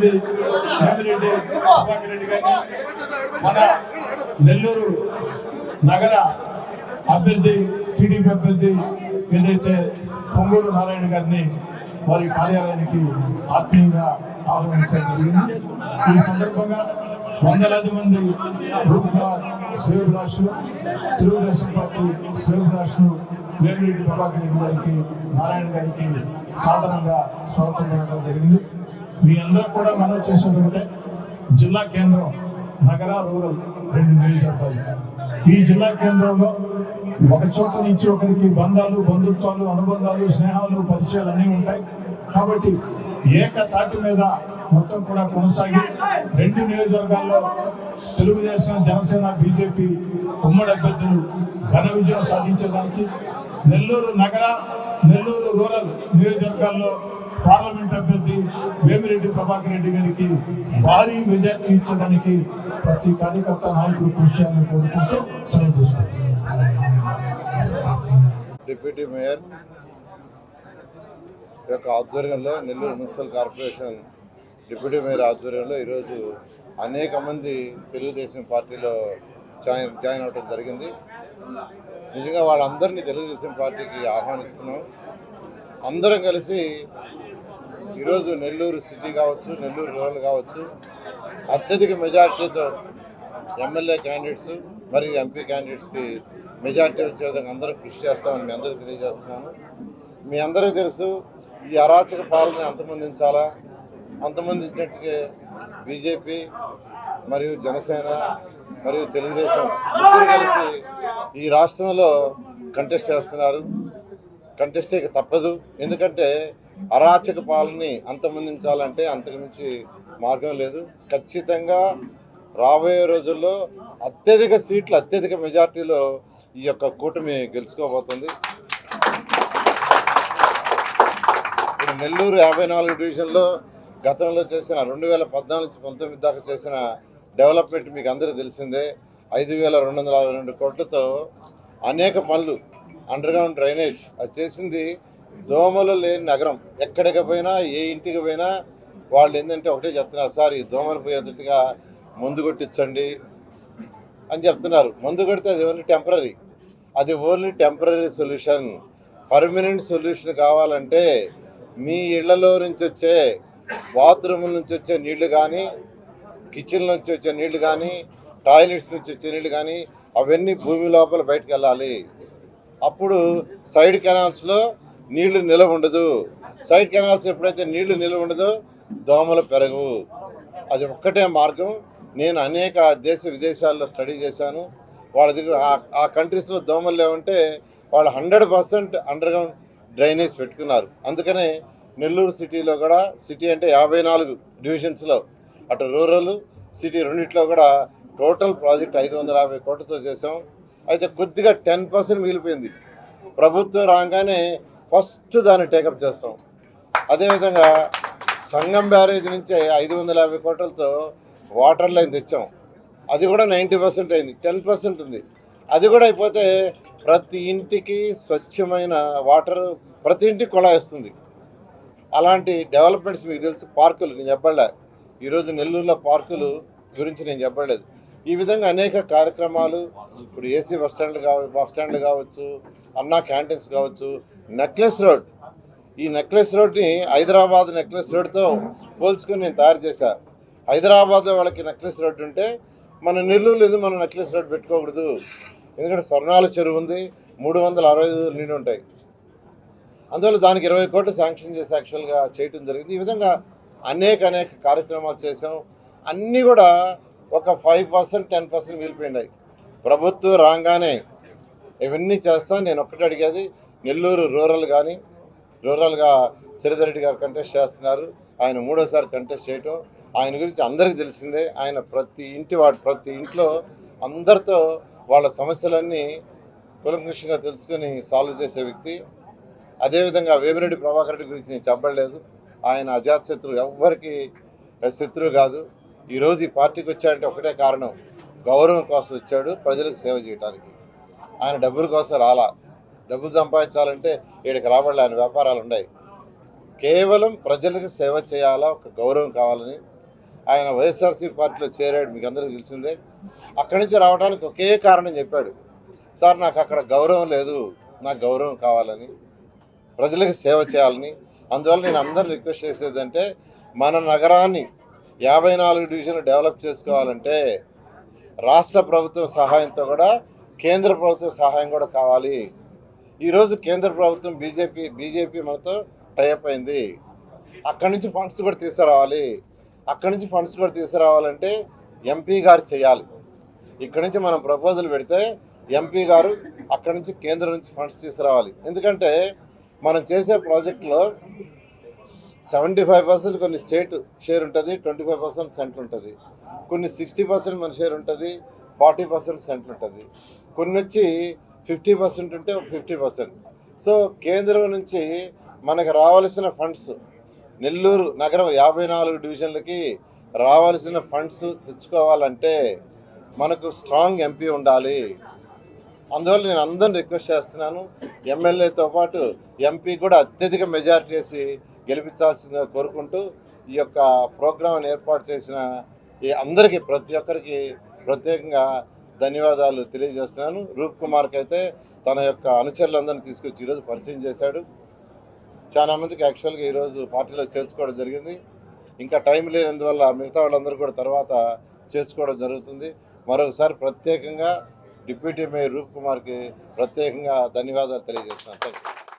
అభ్యర్థి వేమిరెడ్డి ప్రభాకర్ రెడ్డి గారిని మన నెల్లూరు నగర అభ్యర్థి టీడీపీ అభ్యర్థి ఏదైతే పొంగూరు నారాయణ గారిని వారి కార్యాలయానికి ఆత్మీయంగా ఆహ్వానించడం జరిగింది. ఈ సందర్భంగా వందలాది మంది రూప శ్రేయభిలాషులు తెలుగుదేశం పార్టీ శ్రేయభిలాషులు వేమిరెడ్డి ప్రభాకర్ రెడ్డి గారికి నారాయణ గారికి సాధారణంగా స్వాగతం జరగడం జరిగింది. మీ అందరూ కూడా మనం చేసేది ఒకటే జిల్లా కేంద్రం నగర రూరల్ రెండు నియోజకవర్గాలు ఈ జిల్లా కేంద్రంలో ఒక చోట నుంచి ఒకరికి బంధాలు బంధుత్వాలు అనుబంధాలు స్నేహాలు పరిచయాలు అన్నీ ఉంటాయి. కాబట్టి ఏక తాటి మీద మొత్తం కూడా కొనసాగి రెండు నియోజకవర్గాల్లో తెలుగుదేశం జనసేన బీజేపీ ఉమ్మడి అభ్యర్థులు ఘన విజయం సాధించడానికి నెల్లూరు నగర నెల్లూరు రూరల్ నియోజకవర్గాల్లో పార్లమెంట్ అభ్యర్థి వేమిరెడ్డి ప్రభాకర్ రెడ్డి గారికి భారీ మెజార్టీ ఇచ్చడానికి ప్రతి కార్యకర్త నాయకులు కృషి చేయాలని కోరుకుంటూ సెలవు డిప్యూటీ మేయర్ యొక్క ఆధ్వర్యంలో Nellore municipal corporation deputy mayor ఆధ్వర్యంలో ఈరోజు అనేక మంది తెలుగుదేశం పార్టీలో జాయిన్ జాయిన్ అవడం జరిగింది. నిజంగా వాళ్ళందరినీ తెలుగుదేశం పార్టీకి ఆహ్వానిస్తున్నాం. అందరం కలిసి ఈరోజు నెల్లూరు సిటీ కావచ్చు నెల్లూరు రూరల్ కావచ్చు అత్యధిక మెజార్టీతో ఎమ్మెల్యే క్యాండిడేట్స్ మరియు ఎంపీ క్యాండిడేట్స్కి మెజార్టీ వచ్చే విధంగా అందరూ కృషి చేస్తామని మీ అందరికీ తెలియజేస్తున్నాను. మీ అందరికీ తెలుసు ఈ అరాచక పాలన అంతమందించాలా? అంతమందించినట్టుగా బీజేపీ మరియు జనసేన మరియు తెలుగుదేశం ముగ్గురు కలిసి ఈ రాష్ట్రంలో కంటెస్ట్ చేస్తున్నారు. కంటెస్ట్ చేయక తప్పదు. ఎందుకంటే అరాచక పాలని అంతమందించాలంటే అంతకుమించి మార్గం లేదు. ఖచ్చితంగా రాబోయే రోజుల్లో అత్యధిక సీట్లు అత్యధిక మెజార్టీలో ఈ యొక్క కూటమి గెలుచుకోబోతుంది. ఇప్పుడు నెల్లూరు యాభై నాలుగు డివిజన్లో గతంలో చేసిన రెండు వేల పద్నాలుగు నుంచి పంతొమ్మిది దాకా చేసిన డెవలప్మెంట్ మీకు అందరికీ తెలిసిందే. ఐదు వేల రెండు వందల అరవై రెండు కోట్లతో అనేక పనులు అండర్గ్రౌండ్ డ్రైనేజ్ అది చేసింది దోమలు లేని నగరం. ఎక్కడికి పోయినా ఏ ఇంటికి పోయినా వాళ్ళు ఏంటంటే ఒకటే చెప్తున్నారు సార్ ఈ దోమలు పోయేటట్టుగా మందు కొట్టించండి అని చెప్తున్నారు. మందు కొడితే అది ఓన్లీ టెంపరీ అది only temporary solution. Permanent solution కావాలంటే మీ ఇళ్ళలో నుంచి వచ్చే బాత్రూమ్ నుంచి వచ్చే నీళ్ళు కానీ కిచెన్ నుంచి వచ్చే నీళ్ళు కానీ టాయిలెట్స్ నుంచి వచ్చే నీళ్ళు కానీ అవన్నీ భూమి లోపల బయటకు వెళ్ళాలి. అప్పుడు సైడ్ కెనాల్స్లో నీళ్ళు నిల్వ ఉండదు. సైడ్ కెనాల్స్ ఎప్పుడైతే నీళ్ళు నిల్వ ఉండదో దోమలు పెరగవు. అది ఒక్కటే మార్గం. నేను అనేక దేశ విదేశాల్లో స్టడీ చేశాను. వాళ్ళ దగ్గర ఆ- ఆ కంట్రీస్లో దోమలు లేవంటే వాళ్ళు హండ్రెడ్ పర్సెంట్ అండర్గ్రౌండ్ డ్రైనేజ్ పెట్టుకున్నారు. అందుకనే నెల్లూరు సిటీలో కూడా సిటీ అంటే యాభై నాలుగు డివిజన్స్లో అటు రూరల్ సిటీ రెండిట్లో కూడా టోటల్ ప్రాజెక్ట్ ఐదు వందల యాభై కోట్లతో చేసాం అయితే కొద్దిగా టెన్ పర్సెంట్ మిగిలిపోయింది. ప్రభుత్వం రాగానే ఫస్ట్ దాన్ని టేకప్ చేస్తాం. అదేవిధంగా సంగం బ్యారేజ్ నుంచి ఐదు వందల యాభై కోట్లతో వాటర్ లైన్ తెచ్చాం. అది కూడా నైంటీ పర్సెంట్ అయింది. టెన్ పర్సెంట్ ఉంది. అది కూడా అయిపోతే ప్రతి ఇంటికి స్వచ్ఛమైన వాటర్ ప్రతి ఇంటికి కుళాయి వస్తుంది. అలాంటి డెవలప్మెంట్స్ మీకు తెలుసు పార్కులు. నేను చెప్పలే? ఈరోజు నెల్లూరులో పార్కులు గురించి నేను చెప్పలేదు. ఈ విధంగా అనేక కార్యక్రమాలు ఇప్పుడు ఏసీ బస్ స్టాండ్లు కావచ్చు బస్ స్టాండ్లు కావచ్చు అన్నా క్యాంటీన్స్ కావచ్చు నెక్లెస్ రోడ్. ఈ నెక్లెస్ రోడ్ని హైదరాబాద్ నెక్లెస్ రోడ్తో పోల్చుకొని నేను తయారు చేశాను హైదరాబాద్ వాళ్ళకి నెక్లెస్ రోడ్ ఉంటే మన నెల్లూరులో ఎందుకు మనం నెక్లెస్ రోడ్ పెట్టుకోకూడదు? ఎందుకంటే స్వర్ణాల చెరువు ఉంది మూడు వందల అరవై ఐదు నీళ్ళు ఉంటాయి. అందువల్ల దానికి ఇరవై కోట్లు శాంక్షన్ చేసి యాక్చువల్గా చేయటం జరిగింది. ఈ విధంగా అనేక అనేక కార్యక్రమాలు చేసాం అన్నీ కూడా ఒక ఫైవ్ పర్సెంట్ టెన్ పర్సెంట్ మిగిలిపోయినాయి. ప్రభుత్వం రాగానే ఇవన్నీ చేస్తాం నేను ఒక్కటి అడిగేది నెల్లూరు రూరల్ కానీ రూరల్గా సిరిధరెడ్డి గారు కంటెస్ట్ చేస్తున్నారు. ఆయన మూడోసారి కంటెస్ట్ చేయటం. ఆయన గురించి అందరికీ తెలిసిందే. ఆయన ప్రతి ఇంటి వాడు ప్రతి ఇంట్లో అందరితో వాళ్ళ సమస్యలన్నీ కులంకృష్ణంగా తెలుసుకొని సాల్వ్ చేసే వ్యక్తి. అదేవిధంగా వేమిరెడ్డి ప్రభాకర్ రెడ్డి గురించి నేను చెప్పలేదు. ఆయన అజాత్ శత్రువు ఎవ్వరికి శత్రువు కాదు. ఈరోజు ఈ పార్టీకి వచ్చాడంటే ఒకటే కారణం. గౌరవం కోసం వచ్చాడు. ప్రజలకు సేవ చేయడానికి ఆయన డబ్బుల కోసం రాలా. డబ్బులు సంపాదించాలంటే వీడికి రాబడలే ఆయన వ్యాపారాలు ఉన్నాయి. కేవలం ప్రజలకు సేవ చేయాలా? ఒక గౌరవం కావాలని ఆయన వైఎస్ఆర్సీ పార్టీలో చేరాడు మీకు అందరికీ తెలిసిందే. అక్కడి నుంచి రావడానికి ఒకే కారణం చెప్పాడు. సార్ నాకు అక్కడ గౌరవం లేదు నాకు గౌరవం కావాలని ప్రజలకు సేవ చేయాలని. అందువల్ల నేను అందరూ రిక్వెస్ట్ చేసేది అంటే మన నగరాన్ని యాభై నాలుగు డివిజన్లు డెవలప్ చేసుకోవాలంటే రాష్ట్ర ప్రభుత్వం సహాయంతో కూడా కేంద్ర ప్రభుత్వం సహాయం కూడా కావాలి. ఈరోజు కేంద్ర ప్రభుత్వం బీజేపీ బీజేపీ మనతో టైప్ అయింది. అక్కడి నుంచి ఫండ్స్ కూడా తీసుకురావాలి. అక్కడి నుంచి ఫండ్స్ కూడా తీసుకురావాలంటే ఎంపీ గారు చేయాలి. ఇక్కడి నుంచి మనం ప్రపోజల్ పెడితే ఎంపీ గారు అక్కడి నుంచి కేంద్రం నుంచి ఫండ్స్ తీసుకురావాలి. ఎందుకంటే మనం చేసే ప్రాజెక్టులో సెవెంటీ ఫైవ్ పర్సెంట్ కొన్ని స్టేట్ షేర్ ఉంటుంది ట్వంటీ ఫైవ్ పర్సెంట్ సెంటర్ ఉంటుంది. కొన్ని సిక్స్టీ పర్సెంట్ మన షేర్ ఉంటుంది ఫార్టీ పర్సెంట్ సెంటర్ ఉంటుంది. కొన్ని వచ్చి ఫిఫ్టీ పర్సెంట్ ఉంటే ఫిఫ్టీ పర్సెంట్. సో కేంద్రం నుంచి మనకు రావాల్సిన ఫండ్స్ నెల్లూరు నగరం యాభై నాలుగు డివిజన్లకి రావాల్సిన ఫండ్స్ తెచ్చుకోవాలంటే మనకు స్ట్రాంగ్ ఎంపీ ఉండాలి. అందువల్ల నేను అందరిని రిక్వెస్ట్ చేస్తున్నాను ఎమ్మెల్యేతో పాటు ఎంపీ కూడా అత్యధిక మెజారిటీ వేసి గెలిపించాల్సిందిగా కోరుకుంటూ ఈ యొక్క ప్రోగ్రాం ఏర్పాటు చేసిన ఈ అందరికీ ప్రతి ఒక్కరికి ప్రత్యేకంగా ధన్యవాదాలు తెలియజేస్తున్నాను. రూప్ కుమార్కి అయితే తన యొక్క అనుచరులందరినీ తీసుకొచ్చి ఈరోజు పరిచయం చేశాడు. చాలా మందికి యాక్చువల్గా ఈరోజు పార్టీలో చేర్చుకోవడం జరిగింది. ఇంకా టైం లేనందువల్ల మిగతా వాళ్ళందరూ కూడా తర్వాత చేర్చుకోవడం జరుగుతుంది. మరొకసారి ప్రత్యేకంగా డిప్యూటీ మేయర్ రూప్ కుమార్కి ప్రత్యేకంగా ధన్యవాదాలు తెలియజేస్తున్నాను. Thank you